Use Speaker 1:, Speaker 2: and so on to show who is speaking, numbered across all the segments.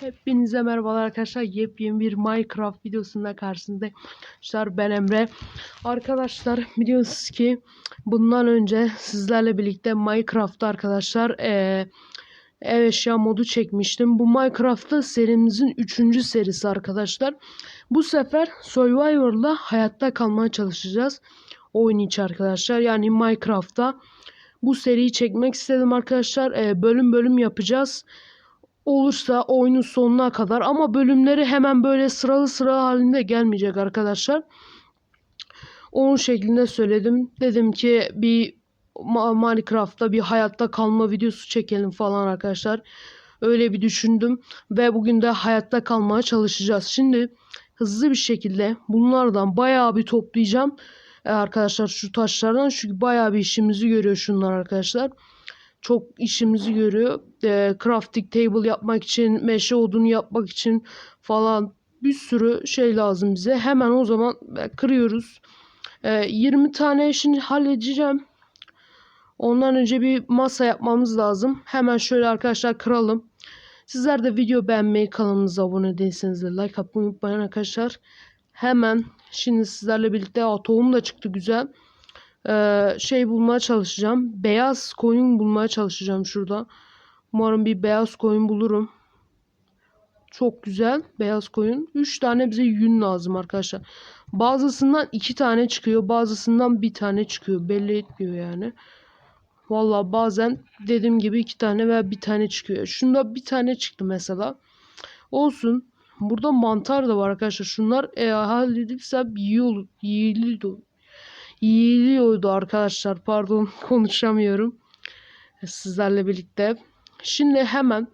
Speaker 1: Hepinize merhabalar arkadaşlar. Yepyeni bir Minecraft videosunda karşınızdayım. Arkadaşlar ben Emre. Arkadaşlar biliyorsunuz ki bundan önce sizlerle birlikte Minecraft'ta arkadaşlar eee, ev eşya modu çekmiştim. Bu Minecraft'ta serimizin 3. serisi arkadaşlar. Bu sefer Survivor'la hayatta kalmaya çalışacağız. Oyun içi arkadaşlar. Yani Minecraft'ta bu seriyi çekmek istedim arkadaşlar. Eee, bölüm bölüm yapacağız olursa oyunun sonuna kadar ama bölümleri hemen böyle sıralı sıra halinde gelmeyecek arkadaşlar. Onun şeklinde söyledim. Dedim ki bir Minecraft'ta bir hayatta kalma videosu çekelim falan arkadaşlar. Öyle bir düşündüm ve bugün de hayatta kalmaya çalışacağız. Şimdi hızlı bir şekilde bunlardan bayağı bir toplayacağım. Ee, arkadaşlar şu taşlardan çünkü bayağı bir işimizi görüyor şunlar arkadaşlar çok işimizi görüyor. E, crafting table yapmak için, meşe odunu yapmak için falan bir sürü şey lazım bize. Hemen o zaman kırıyoruz. E, 20 tane işini halledeceğim. Ondan önce bir masa yapmamız lazım. Hemen şöyle arkadaşlar kıralım. Sizler de video beğenmeyi, kanalımıza abone değilseniz de like atmayı unutmayın arkadaşlar. Hemen şimdi sizlerle birlikte tohum da çıktı güzel. Ee, şey bulmaya çalışacağım. Beyaz koyun bulmaya çalışacağım şurada. Umarım bir beyaz koyun bulurum. Çok güzel beyaz koyun. 3 tane bize yün lazım arkadaşlar. Bazısından 2 tane çıkıyor. Bazısından bir tane çıkıyor. Belli etmiyor yani. Valla bazen dediğim gibi 2 tane veya bir tane çıkıyor. Şunda bir tane çıktı mesela. Olsun. Burada mantar da var arkadaşlar. Şunlar e, halledilse iyi olur. Yiyildi yiyiliyordu arkadaşlar. Pardon konuşamıyorum. Sizlerle birlikte. Şimdi hemen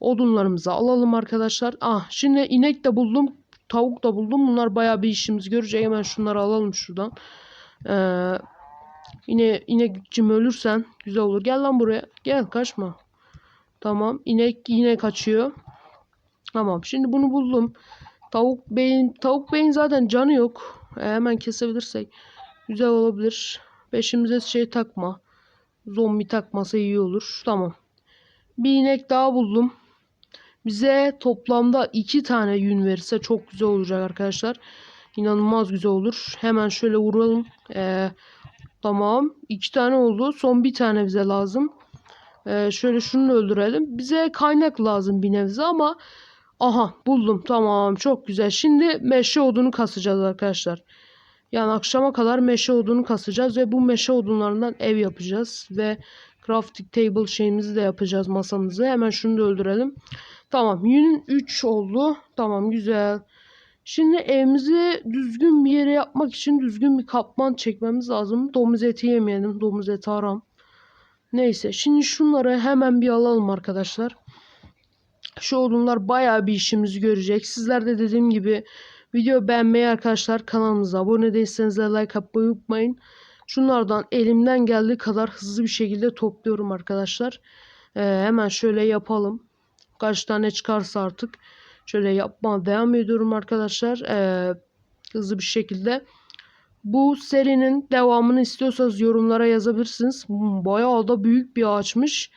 Speaker 1: odunlarımızı alalım arkadaşlar. Ah şimdi inek de buldum. Tavuk da buldum. Bunlar bayağı bir işimiz görecek. Hemen şunları alalım şuradan. Ee, yine inekcim ölürsen güzel olur. Gel lan buraya. Gel kaçma. Tamam. inek yine kaçıyor. Tamam. Şimdi bunu buldum. Tavuk beyin tavuk beyin zaten canı yok. Ee, hemen kesebilirsek. Güzel olabilir. Peşimize şey takma. Zombi takması iyi olur. Tamam. Bir inek daha buldum. Bize toplamda iki tane yün verirse çok güzel olacak arkadaşlar. İnanılmaz güzel olur. Hemen şöyle vuralım. Ee, tamam. iki tane oldu. Son bir tane bize lazım. Ee, şöyle şunu öldürelim. Bize kaynak lazım bir nebze ama aha buldum. Tamam çok güzel. Şimdi meşe odunu kasacağız arkadaşlar. Yani akşama kadar meşe odunu kasacağız ve bu meşe odunlarından ev yapacağız. Ve crafting table şeyimizi de yapacağız masamızı. Hemen şunu da öldürelim. Tamam yünün 3 oldu. Tamam güzel. Şimdi evimizi düzgün bir yere yapmak için düzgün bir kapman çekmemiz lazım. Domuz eti yemeyelim. Domuz eti haram. Neyse şimdi şunları hemen bir alalım arkadaşlar. Şu odunlar bayağı bir işimizi görecek. Sizler de dediğim gibi Video beğenmeyi arkadaşlar kanalımıza abone değilseniz de like atmayı unutmayın. Şunlardan elimden geldiği kadar hızlı bir şekilde topluyorum arkadaşlar. Ee, hemen şöyle yapalım. Kaç tane çıkarsa artık şöyle yapmaya devam ediyorum arkadaşlar. Ee, hızlı bir şekilde. Bu serinin devamını istiyorsanız yorumlara yazabilirsiniz. Hmm, Bayağı da büyük bir ağaçmış.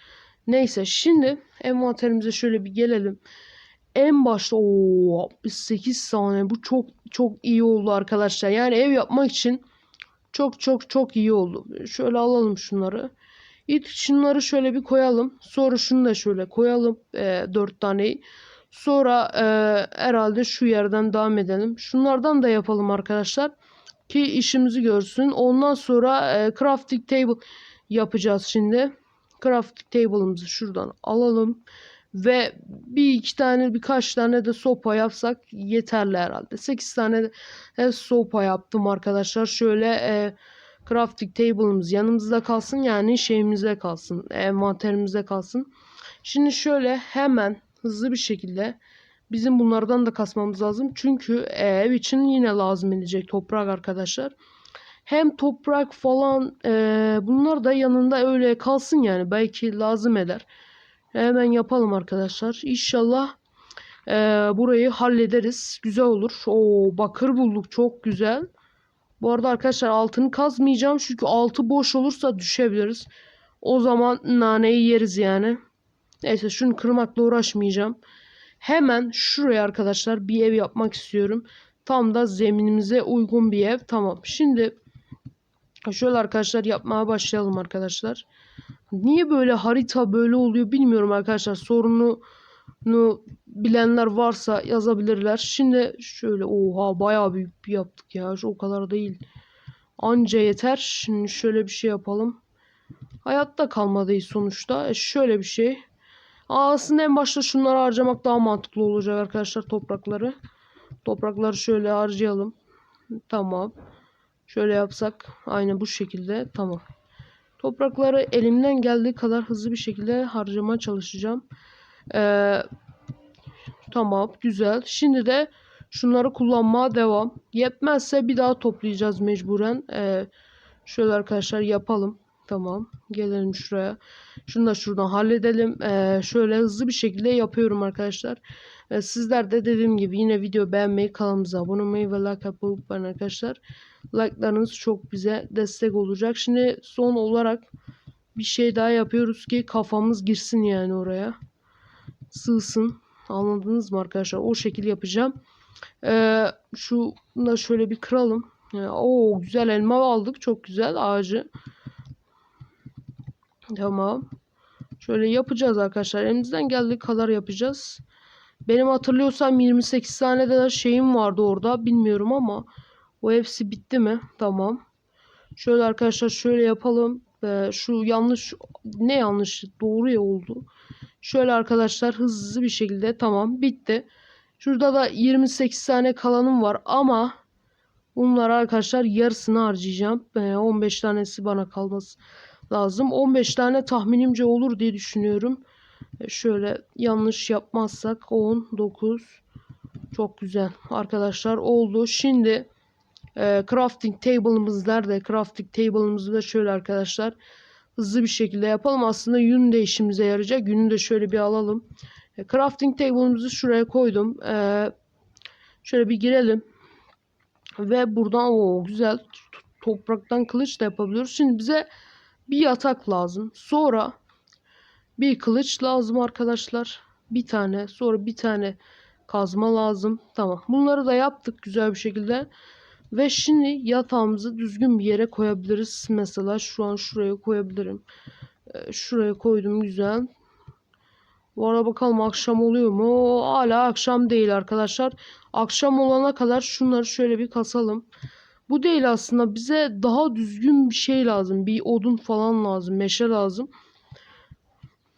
Speaker 1: Neyse şimdi envanterimize şöyle bir gelelim en başta o 68 saniye bu çok çok iyi oldu arkadaşlar. Yani ev yapmak için çok çok çok iyi oldu. Şöyle alalım şunları. İlk şunları şöyle bir koyalım. Sonra şunu da şöyle koyalım. E, 4 taneyi. Sonra e, herhalde şu yerden devam edelim. Şunlardan da yapalım arkadaşlar. Ki işimizi görsün. Ondan sonra e, crafting table yapacağız şimdi. Crafting table'ımızı şuradan alalım. Ve bir iki tane birkaç tane de sopa yapsak yeterli herhalde. 8 tane de sopa yaptım arkadaşlar. Şöyle e, crafting table'ımız yanımızda kalsın. Yani şeyimizde kalsın. Envanterimizde kalsın. Şimdi şöyle hemen hızlı bir şekilde bizim bunlardan da kasmamız lazım. Çünkü ev için yine lazım edecek toprak arkadaşlar. Hem toprak falan e, bunlar da yanında öyle kalsın yani. Belki lazım eder. Hemen yapalım arkadaşlar. İnşallah e, burayı hallederiz. Güzel olur. O bakır bulduk. Çok güzel. Bu arada arkadaşlar altını kazmayacağım. Çünkü altı boş olursa düşebiliriz. O zaman naneyi yeriz yani. Neyse şunu kırmakla uğraşmayacağım. Hemen şuraya arkadaşlar bir ev yapmak istiyorum. Tam da zeminimize uygun bir ev. Tamam. Şimdi şöyle arkadaşlar yapmaya başlayalım arkadaşlar. Niye böyle harita böyle oluyor bilmiyorum arkadaşlar. Sorunu bilenler varsa yazabilirler. Şimdi şöyle oha bayağı büyük bir yaptık ya. O kadar değil. Anca yeter. Şimdi şöyle bir şey yapalım. Hayatta kalmadıyız sonuçta. E şöyle bir şey. Aslında en başta şunları harcamak daha mantıklı olacak arkadaşlar toprakları. Toprakları şöyle harcayalım. Tamam. Şöyle yapsak. Aynı bu şekilde. Tamam. Toprakları elimden geldiği kadar hızlı bir şekilde harcamaya çalışacağım. Ee, tamam. Güzel. Şimdi de şunları kullanmaya devam. Yetmezse bir daha toplayacağız mecburen. Ee, şöyle arkadaşlar yapalım. Tamam. Gelelim şuraya. Şunu da şuradan halledelim. Ee, şöyle hızlı bir şekilde yapıyorum arkadaşlar. Ee, sizler de dediğim gibi yine video beğenmeyi, kanalımıza abone olmayı ve like yapmayı unutmayın arkadaşlar. Like'larınız çok bize destek olacak. Şimdi son olarak bir şey daha yapıyoruz ki kafamız girsin yani oraya. Sığsın. Anladınız mı arkadaşlar? O şekil yapacağım. Ee, şu da şöyle bir kıralım. Yani, oo güzel elma aldık. Çok güzel ağacı. Tamam. Şöyle yapacağız arkadaşlar. Elimizden geldiği kadar yapacağız. Benim hatırlıyorsam 28 tane de şeyim vardı orada. Bilmiyorum ama o hepsi bitti mi? Tamam. Şöyle arkadaşlar şöyle yapalım. Ee, şu yanlış ne yanlış doğru ya oldu. Şöyle arkadaşlar hızlı bir şekilde tamam bitti. Şurada da 28 tane kalanım var ama bunlar arkadaşlar yarısını harcayacağım. Ee, 15 tanesi bana kalması lazım. 15 tane tahminimce olur diye düşünüyorum. Ee, şöyle yanlış yapmazsak 10, 9 çok güzel arkadaşlar oldu. Şimdi e, crafting table'ımız nerede? Crafting table'ımızı da şöyle arkadaşlar hızlı bir şekilde yapalım. Aslında yün de işimize yarayacak. Yünü de şöyle bir alalım. E, crafting table'ımızı şuraya koydum. E, şöyle bir girelim. Ve buradan o güzel topraktan kılıç da yapabiliyoruz. Şimdi bize bir yatak lazım. Sonra bir kılıç lazım arkadaşlar. Bir tane. Sonra bir tane kazma lazım. Tamam. Bunları da yaptık güzel bir şekilde. Ve şimdi yatağımızı düzgün bir yere koyabiliriz. Mesela şu an şuraya koyabilirim. Ee, şuraya koydum güzel. Bu arada bakalım akşam oluyor mu? Hala akşam değil arkadaşlar. Akşam olana kadar şunları şöyle bir kasalım. Bu değil aslında. Bize daha düzgün bir şey lazım. Bir odun falan lazım. Meşe lazım.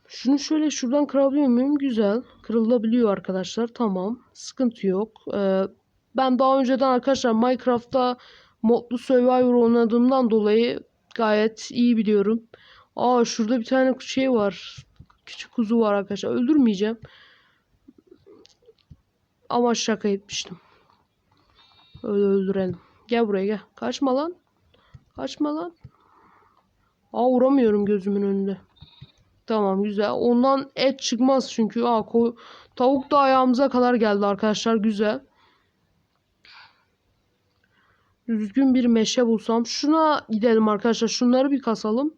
Speaker 1: Şunu şöyle şuradan kırabiliyor muyum? Güzel. Kırılabiliyor arkadaşlar. Tamam. Sıkıntı yok. Ee, ben daha önceden arkadaşlar Minecraft'ta modlu Survivor oynadığımdan dolayı gayet iyi biliyorum. Aa şurada bir tane şey var. Küçük kuzu var arkadaşlar. Öldürmeyeceğim. Ama şaka etmiştim. Öyle öldürelim. Gel buraya gel. Kaçma lan. Kaçma lan. Aa vuramıyorum gözümün önünde. Tamam güzel. Ondan et çıkmaz çünkü. Aa, tavuk da ayağımıza kadar geldi arkadaşlar. Güzel. Düzgün bir meşe bulsam. Şuna gidelim arkadaşlar. Şunları bir kasalım.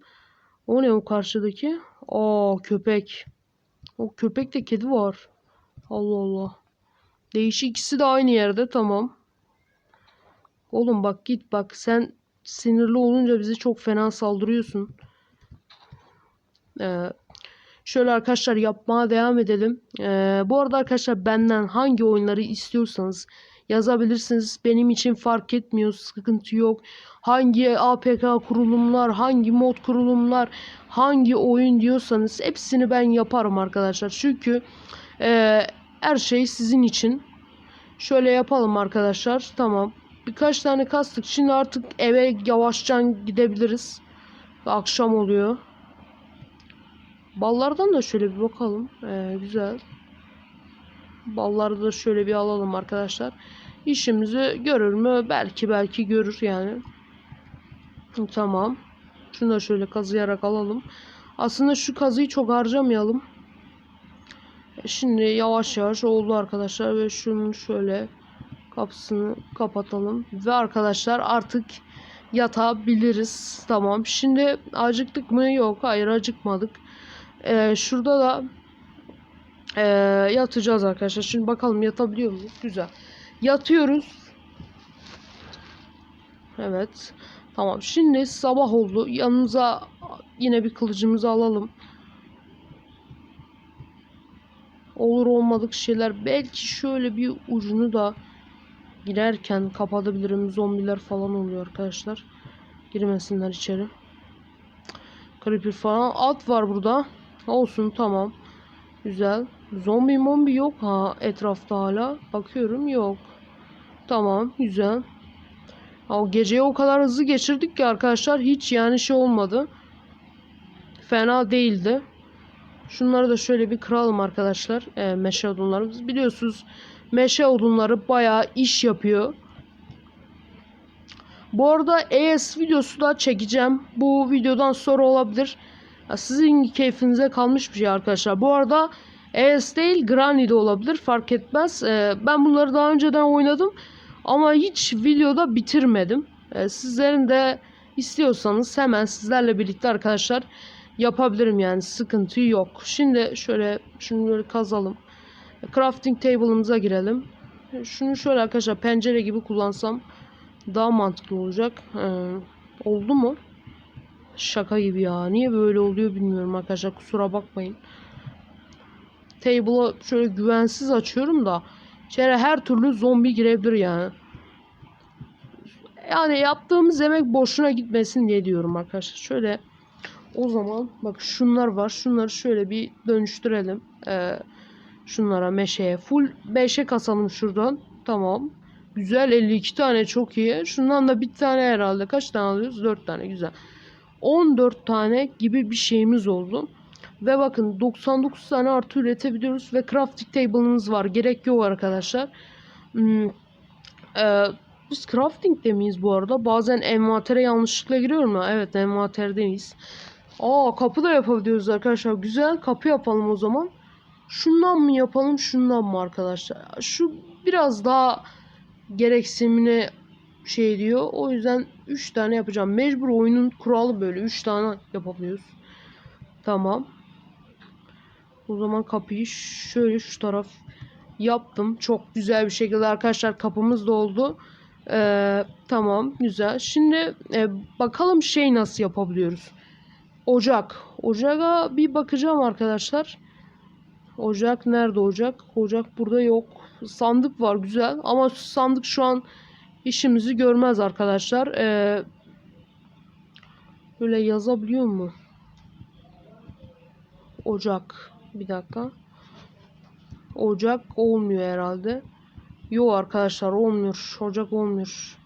Speaker 1: O ne o karşıdaki? Aa köpek. O köpekte kedi var. Allah Allah. Değişik ikisi de aynı yerde. Tamam. Oğlum bak git bak. Sen sinirli olunca bizi çok fena saldırıyorsun. Ee, şöyle arkadaşlar yapmaya devam edelim. Ee, bu arada arkadaşlar benden hangi oyunları istiyorsanız yazabilirsiniz. Benim için fark etmiyor. Sıkıntı yok. Hangi APK kurulumlar, hangi mod kurulumlar, hangi oyun diyorsanız hepsini ben yaparım arkadaşlar. Çünkü e, her şey sizin için. Şöyle yapalım arkadaşlar. Tamam. Birkaç tane kastık. Şimdi artık eve yavaştan gidebiliriz. Akşam oluyor. Ballardan da şöyle bir bakalım. Ee, güzel. Balları da şöyle bir alalım arkadaşlar. İşimizi görür mü? Belki belki görür yani. Tamam. Şunu da şöyle kazıyarak alalım. Aslında şu kazıyı çok harcamayalım. Şimdi yavaş yavaş oldu arkadaşlar ve şunu şöyle kapısını kapatalım ve arkadaşlar artık yatabiliriz. Tamam. Şimdi acıktık mı? Yok. Hayır acıkmadık. Ee, şurada da Ee, yatacağız arkadaşlar. Şimdi bakalım yatabiliyor muyuz? Güzel. Yatıyoruz. Evet. Tamam. Şimdi sabah oldu. Yanımıza yine bir kılıcımızı alalım. Olur olmadık şeyler. Belki şöyle bir ucunu da girerken kapatabilirim. Zombiler falan oluyor arkadaşlar. Girmesinler içeri. Creeper falan. At var burada. Olsun tamam. Güzel. Zombi mombi yok ha etrafta hala. Bakıyorum yok. Tamam güzel. O geceyi o kadar hızlı geçirdik ki arkadaşlar hiç yani şey olmadı. Fena değildi. Şunları da şöyle bir kıralım arkadaşlar. E, meşe odunlarımız. Biliyorsunuz meşe odunları bayağı iş yapıyor. Bu arada ES videosu da çekeceğim. Bu videodan sonra olabilir. Ya Sizin keyfinize kalmış bir şey arkadaşlar. Bu arada ES değil Granny de olabilir. Fark etmez. E, ben bunları daha önceden oynadım. Ama hiç videoda bitirmedim. E, sizlerin de istiyorsanız hemen sizlerle birlikte arkadaşlar yapabilirim yani sıkıntı yok. Şimdi şöyle böyle kazalım. Crafting table'ımıza girelim. Şunu şöyle arkadaşlar pencere gibi kullansam daha mantıklı olacak. Ee, oldu mu? Şaka gibi ya. Niye böyle oluyor bilmiyorum arkadaşlar. Kusura bakmayın. Table'ı şöyle güvensiz açıyorum da içeri her türlü zombi girebilir yani. Yani yaptığımız emek boşuna gitmesin diye diyorum arkadaşlar. Şöyle o zaman bak şunlar var. Şunları şöyle bir dönüştürelim. Ee, şunlara meşeye. Full 5'e kasalım şuradan. Tamam. Güzel 52 tane çok iyi. Şundan da bir tane herhalde. Kaç tane alıyoruz? 4 tane güzel. 14 tane gibi bir şeyimiz oldu. Ve bakın 99 tane artı üretebiliyoruz. Ve crafting table'ımız var. Gerek yok arkadaşlar. Hmm, e, biz crafting'de miyiz bu arada? Bazen envantere yanlışlıkla giriyorum ya. Evet envanterdeyiz. Aa kapı da yapabiliyoruz arkadaşlar. Güzel kapı yapalım o zaman. Şundan mı yapalım şundan mı arkadaşlar? Şu biraz daha gereksinimine şey diyor. O yüzden 3 tane yapacağım. Mecbur oyunun kuralı böyle 3 tane yapabiliyoruz. Tamam. O zaman kapıyı şöyle şu taraf yaptım. Çok güzel bir şekilde arkadaşlar kapımız da oldu. Ee, tamam güzel. Şimdi e, bakalım şey nasıl yapabiliyoruz. Ocak. Ocağa bir bakacağım arkadaşlar. Ocak nerede ocak? Ocak burada yok. Sandık var güzel ama sandık şu an işimizi görmez arkadaşlar. Ee, böyle yazabiliyor mu? Ocak. Bir dakika. Ocak olmuyor herhalde. Yok arkadaşlar olmuyor. Ocak olmuyor.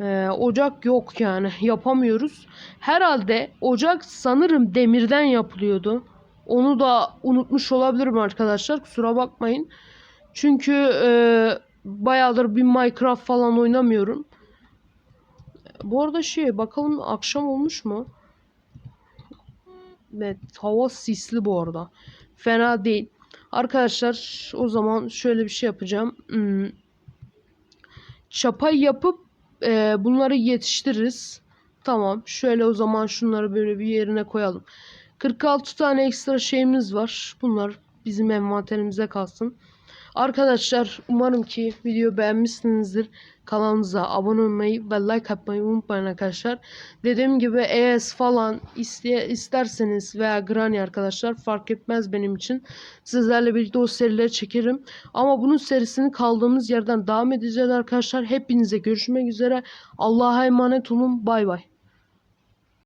Speaker 1: Ee, ocak yok yani. Yapamıyoruz. Herhalde ocak sanırım demirden yapılıyordu. Onu da unutmuş olabilirim arkadaşlar. Kusura bakmayın. Çünkü e, bayağıdır bir Minecraft falan oynamıyorum. Bu arada şey bakalım akşam olmuş mu? Evet hava sisli bu arada. Fena değil. Arkadaşlar o zaman şöyle bir şey yapacağım. Hmm. Çapa yapıp e, bunları yetiştiririz. Tamam. Şöyle o zaman şunları böyle bir yerine koyalım. 46 tane ekstra şeyimiz var. Bunlar bizim envanterimize kalsın. Arkadaşlar umarım ki video beğenmişsinizdir. Kanalımıza abone olmayı ve like atmayı unutmayın arkadaşlar. Dediğim gibi ES falan iste, isterseniz veya Granny arkadaşlar fark etmez benim için. Sizlerle birlikte o serileri çekerim. Ama bunun serisini kaldığımız yerden devam edeceğiz arkadaşlar. Hepinize görüşmek üzere. Allah'a emanet olun. Bay bay.